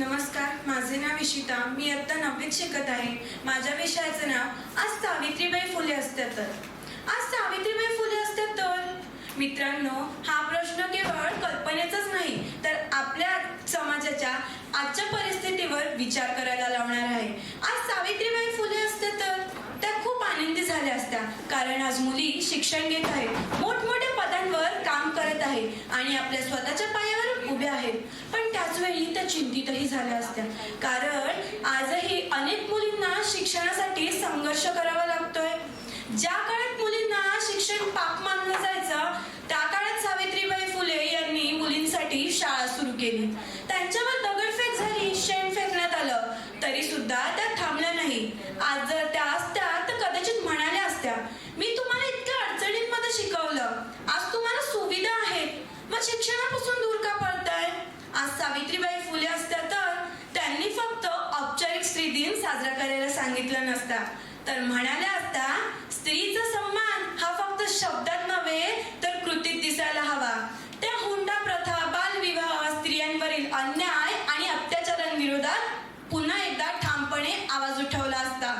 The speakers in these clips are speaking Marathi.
नमस्कार माझे नाव इशिता मी आत्ता नववीत शिकत आहे. माझ्या विषयाचं नाव आज सावित्रीबाई फुले असत्या तर आज सावित्रीबाई फुले असत्या तर? मित्रांनो हा प्रश्न केवळ कल्पनेचाच नाही तर आपल्या समाजाच्या आजच्या परिस्थितीवर विचार करायला लावणार आहे. आज सावित्रीबाई फुले असते तर? त्या खूप आनंदी झाल्या असत्या कारण आज मुली शिक्षण घेत आहेत. मोठमोठ्या पदांवर काम करत आहे आणि आपल्या स्वतःच्या पायावर उभ्या आहेत. चिंतितही झाल्या असत्या. कारण आजही अनेक मुलींना शिक्षणासाठी संघर्ष करावा लागतोय. ज्या काळात मुलींना शिक्षण पाप मानलं जायचं त्या काळात सावित्रीबाई फुले यांनी मुलींसाठी शाळा सुरू केली. त्यांच्यावर दगडफेक झाली शेण फेकण्यात आलं. तरी सुद्धा त्या थांबल्या नाही. आज जर त्या असत्या तर कदाचित म्हणाल्या असत्या मी तुम्हाला इतक्या अडचणींमध्ये शिकवलं. आज तुम्हाला सुविधा आहेत. मग शिक्षणापासून दूर का पडताय आज सावित्रीबाई फुले असत्या तर त्यांनी फक्त औपचारिक स्त्री दिन साजरा करायला सांगितलं नसता. तर म्हणाल्या असता स्त्रीचा सन्मान हा फक्त शब्दात नव्हे तर कृतीत दिसायला हवा. त्या हुंडा प्रथा बालविवाह स्त्रियांवरील अन्याय आणि अत्याचारांविरोधात पुन्हा एकदा ठामपणे आवाज उठवला असता.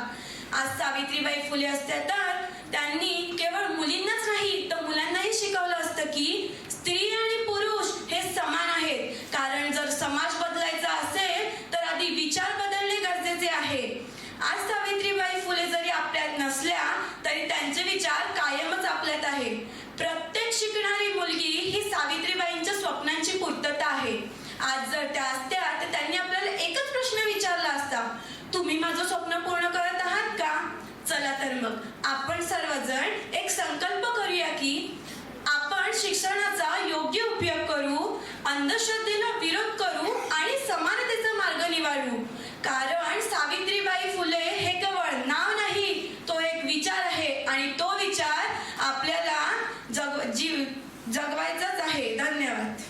आज सावित्रीबाई फुले असत्या तर त्यांनी केवळ मुलींनाच नाही तर मुलांनाही शिकवलं असतं की स्त्री आणि पुरुष हे समान आहेत. कारण जर समाज बदलायचा असेल तर आधी विचार बदलणे गरजेचे आहे आज सावित्रीबाई फुले जरी आपल्यात नसल्या तरी त्यांचे विचार कायमच आपल्यात आहे प्रत्येक शिकणारी मुलगी ही सावित्रीबाईंच्या स्वप्नांची पूर्तता आहे आज जर त्या असत्या तर त्यांनी आपल्याला एकच प्रश्न विचारला असता तुम्ही माझं स्वप्न पूर्ण करत आहात का चला तर मग आपण सर्वजण एक संकल्प करूया की आपण शिक्षणाचा योग्य उपयोग करू अंधश्रद्धेला विरोध करू आणि समानतेचा मार्ग निवडू. कारण सावित्रीबाई फुले हे केवळ नाव नाही तो एक विचार आहे आणि तो विचार आपल्याला जग जीव जगवायचाच आहे. धन्यवाद.